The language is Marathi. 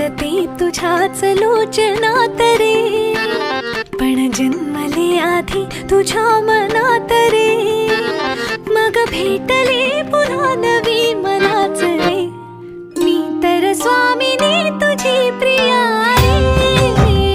लाजती तुझ्याच लोचना तरी. पण जन्मली आधी तुझ्या मनात रे मग भेटले